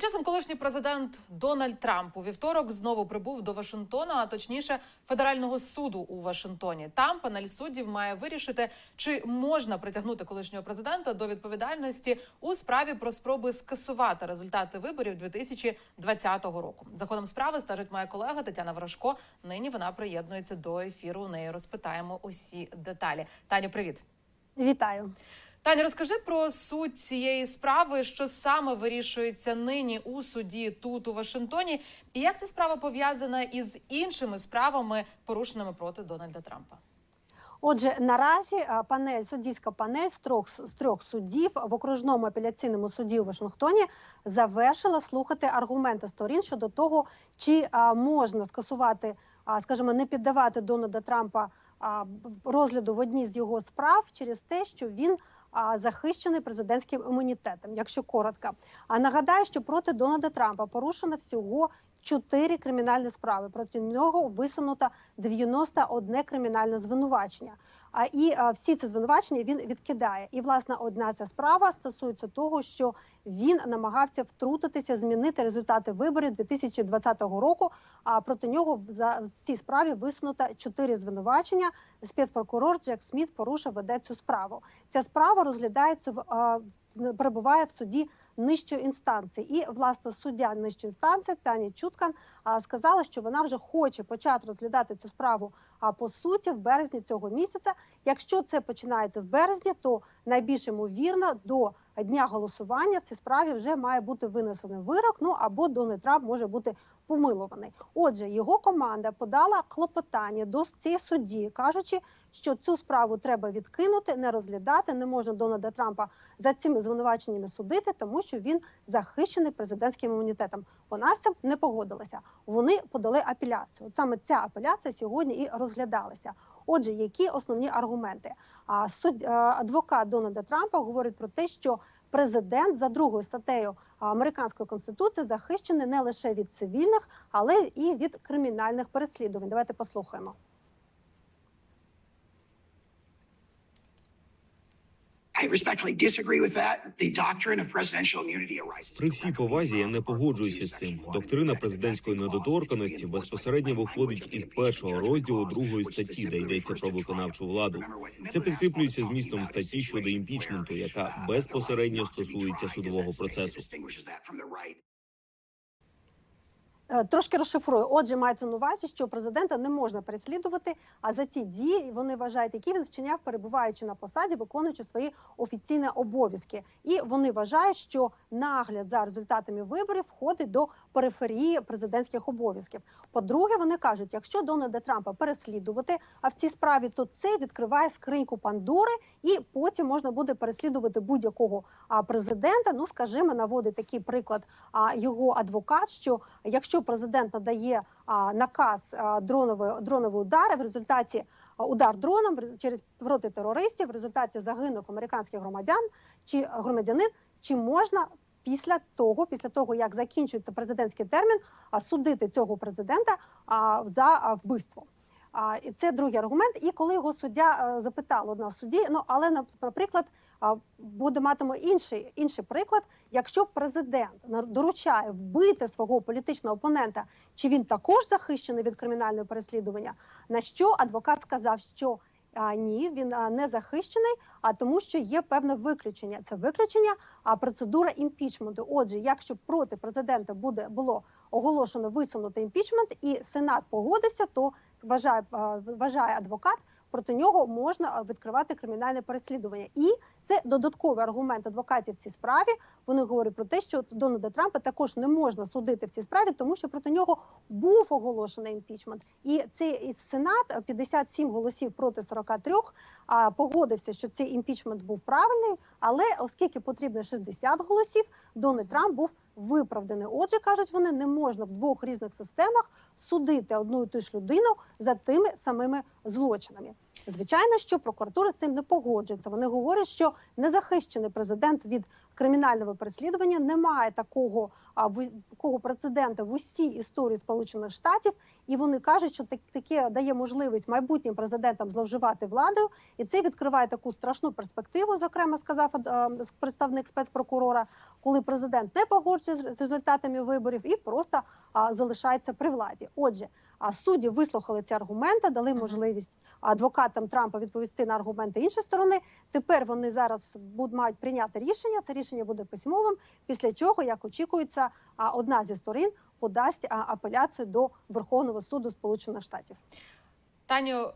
Часом колишній президент Дональд Трамп у вівторок знову прибув до Вашингтона, а точніше федерального суду у Вашингтоні. Там панель суддів має вирішити, чи можна притягнути колишнього президента до відповідальності у справі про спроби скасувати результати виборів 2020 року. За ходом справи стежить моя колега Тетяна Ворожко. Нині вона приєднується до ефіру. У неї розпитаємо усі деталі. Таню, привіт. Вітаю. Таня, розкажи про суть цієї справи, що саме вирішується нині у суді тут у Вашингтоні, і як ця справа пов'язана із іншими справами, порушеними проти Дональда Трампа. Отже, наразі панель суддівська панель з трьох з трьох суддів в окружному апеляційному суді у Вашингтоні завершила слухати аргументи сторін щодо того, чи а, можна скасувати, а, скажімо, не піддавати Дональда Трампа розгляду в одній з його справ через те, що він захищений президентським імунітетом, якщо коротко. А нагадаю, що проти Дональда Трампа порушено всього чотири кримінальні справи. Проти нього висунуто 91 кримінальне звинувачення. А і всі ці звинувачення він відкидає. І власне одна ця справа стосується того, що він намагався втрутитися, змінити результати виборів 2020 року. А проти нього за цій справі висунуто чотири звинувачення. Спецпрокурор Джек Сміт порушив веде цю справу. Ця справа розглядається в- перебуває в суді нижчої інстанції. І власне суддя нижчої інстанції Таня Чуткан сказала, що вона вже хоче почати розглядати цю справу. А по суті, в березні цього місяця, якщо це починається в березні, то найбільш ймовірно до дня голосування в цій справі вже має бути винесений вирок. Ну або Дональд Трамп може бути помилуваний. Отже, його команда подала клопотання до цієї судді, кажучи, що цю справу треба відкинути, не розглядати. Не можна Дональда Трампа за цими звинуваченнями судити, тому що він захищений президентським імунітетом. Вона з цим не погодилася. Вони подали апеляцію. От саме ця апеляція сьогодні і розглядалася. Отже, які основні аргументи? А суд адвокат Дональда Трампа говорить про те, що президент за другою статтею американської конституції захищений не лише від цивільних, але і від кримінальних переслідувань. Давайте послухаємо. При всій повазі я не погоджуюся з цим. Доктрина президентської недоторканості безпосередньо виходить із першого розділу другої статті, де йдеться про виконавчу владу. Це підкріплюється змістом статті щодо імпічменту, яка безпосередньо стосується судового процесу. Е, Трошки розшифрую. Отже, мається на увазі, що президента не можна переслідувати, а за ті дії вони вважають, які він вчиняв, перебуваючи на посаді, виконуючи свої офіційні обов'язки. І вони вважають, що нагляд за результатами виборів входить до периферії президентських обов'язків. По-друге, вони кажуть, якщо Дональда Трампа переслідувати, а в цій справі, то це відкриває скриньку Пандори, і потім можна буде переслідувати будь-якого президента. Ну, скажімо, наводить такий приклад його адвокат, що якщо президент надає наказ дронової дроновий удар, в результаті удар дроном через проти терористів, в результаті загинув американський громадян чи громадянин, чи можна після того, після того як закінчується президентський термін, а судити цього президента а, за вбивство. А, і це другий аргумент. І коли його суддя е, запитала одна судді, ну але наприклад, буде матиме інший інший приклад. Якщо президент доручає вбити свого політичного опонента, чи він також захищений від кримінального переслідування? На що адвокат сказав, що а, ні, він не захищений, а тому, що є певне виключення. Це виключення, а процедура імпічменту. Отже, якщо проти президента буде було оголошено висунути імпічмент, і сенат погодився, то вважає вважає адвокат. Проти нього можна відкривати кримінальне переслідування, і це додатковий аргумент адвокатів в цій справі. Вони говорять про те, що Дональда Трампа також не можна судити в цій справі, тому що проти нього був оголошений імпічмент. І цей сенат а, 57 голосів проти 43 а, погодився, що цей імпічмент був правильний. Але оскільки потрібно 60 голосів, Дональд Трамп був виправданий. Отже, кажуть вони, не можна в двох різних системах судити одну і ту ж людину за тими самими злочинами. Звичайно, що прокуратура з цим не погоджується. Вони говорять, що незахищений президент від кримінального переслідування. Немає такого а, в- такого прецедента в усій історії Сполучених Штатів, і вони кажуть, що так- таке дає можливість майбутнім президентам зловживати владою, і це відкриває таку страшну перспективу. Зокрема, сказав е, представник спецпрокурора, коли президент не погоджується з результатами виборів і просто а, залишається при владі. Отже, а судді вислухали ці аргументи, дали можливість адвокатам Трампа відповісти на аргументи іншої сторони. Тепер вони зараз будуть мають прийняти рішення. Це рішення буде письмовим. Після чого, як очікується, а, одна зі сторін подасть апеляцію до Верховного суду Сполучених Штатів. Таню,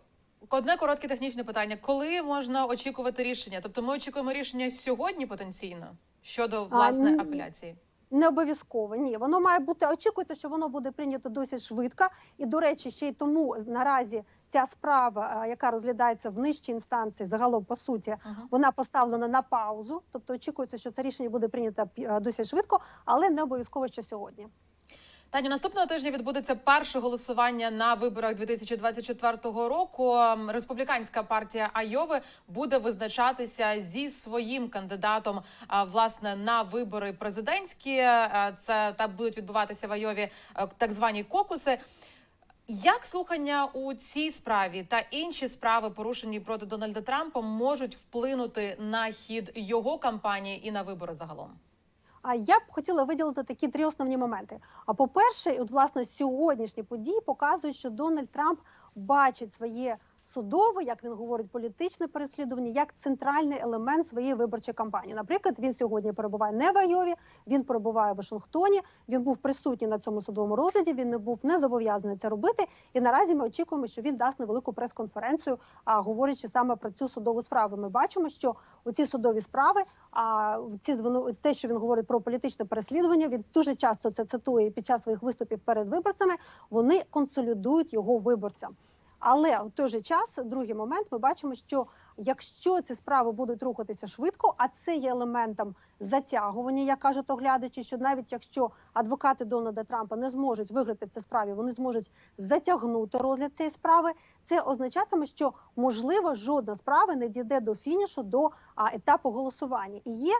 одне коротке технічне питання: коли можна очікувати рішення? Тобто, ми очікуємо рішення сьогодні потенційно щодо власне апеляції. Не обов'язково ні, воно має бути. Очікується, що воно буде прийнято досить швидко. І до речі, ще й тому наразі ця справа, яка розглядається в нижчій інстанції, загалом по суті, Мгм. вона поставлена на паузу. Тобто очікується, що це рішення буде прийнято досить швидко, але не обов'язково, що сьогодні. Таню, наступного тижня відбудеться перше голосування на виборах 2024 року. Республіканська партія Айови буде визначатися зі своїм кандидатом власне на вибори президентські. Е, Це так будуть відбуватися в Айові е, так звані кокуси. Як слухання у цій справі та інші справи, порушені проти Дональда Трампа, можуть вплинути на хід його кампанії і на вибори загалом? А я б хотіла виділити такі три основні моменти. А по-перше, от власне сьогоднішні події показують, що Дональд Трамп бачить своє судове, як він говорить, політичне переслідування як центральний елемент своєї виборчої кампанії. Наприклад, він сьогодні перебуває не в Айові, він перебуває в Вашингтоні. Він був присутній на цьому судовому розгляді. Він не був не зобов'язаний це робити. І наразі ми очікуємо, що він дасть невелику прес-конференцію, говорячи саме про цю судову справу. Ми бачимо, що у ці судові справи, а ці те, що він говорить про політичне переслідування, він дуже часто це цитує під час своїх виступів перед виборцями. Вони консолідують його виборцям. Але в той же час, другий момент, ми бачимо, що якщо ці справи будуть рухатися швидко, а це є елементом затягування, як кажуть оглядачі, що навіть якщо адвокати Дональда Трампа не зможуть виграти в цій справі, вони зможуть затягнути розгляд цієї справи. Це означатиме, що можливо жодна справа не дійде до фінішу до етапу голосування. І є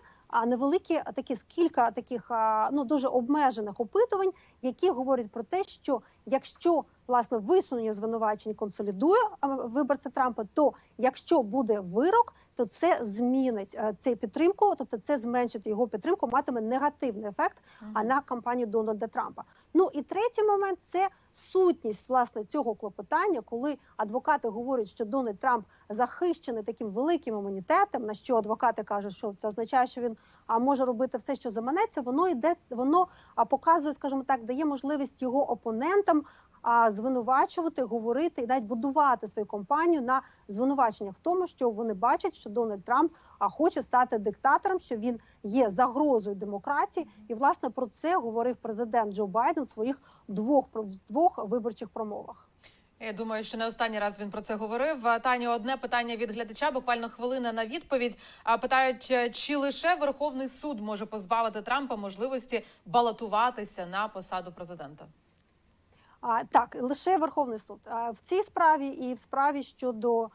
невеликі такі кілька таких ну дуже обмежених опитувань, які говорять про те, що якщо власне висунення звинувачень консолідує виборця Трампа, то якщо буде вирок, то це змінить е, цей підтримку, тобто це зменшить його підтримку, матиме негативний ефект а на кампанію Дональда Трампа. Ну і третій момент це сутність власне цього клопотання, коли адвокати говорять, що Дональд Трамп захищений таким великим імунітетом, на що адвокати кажуть, що це означає, що він а може робити все, що заманеться. Воно йде, воно а, показує, скажімо так, дає можливість його опонентам а, звинувачувати, говорити і навіть будувати свою компанію на звинуваченнях в тому, що вони бачать, що Дональд Трамп а, хоче стати диктатором, що він є загрозою демократії, і власне про це говорив президент Джо Байден в своїх двох двох виборчих промовах. Я думаю, що не останній раз він про це говорив. Таню, одне питання від глядача, буквально хвилина на відповідь. Питають, е, чи лише Верховний суд може позбавити Трампа можливості балотуватися на посаду президента? А, так, лише Верховний суд в цій справі і в справі щодо е,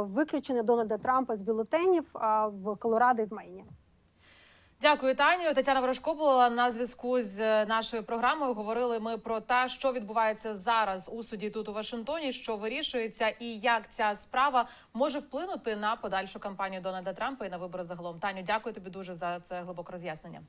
виключення Дональда Трампа з бюлетенів в Колорадо і в Мейні. Дякую, Таню. Тетяна Ворожко була на зв'язку з е, нашою програмою. Говорили ми про те, що відбувається зараз у суді тут у Вашингтоні, що вирішується, і як ця справа може вплинути на подальшу кампанію Дональда Трампа і на вибори загалом. Таню, дякую тобі дуже за це глибоке роз'яснення.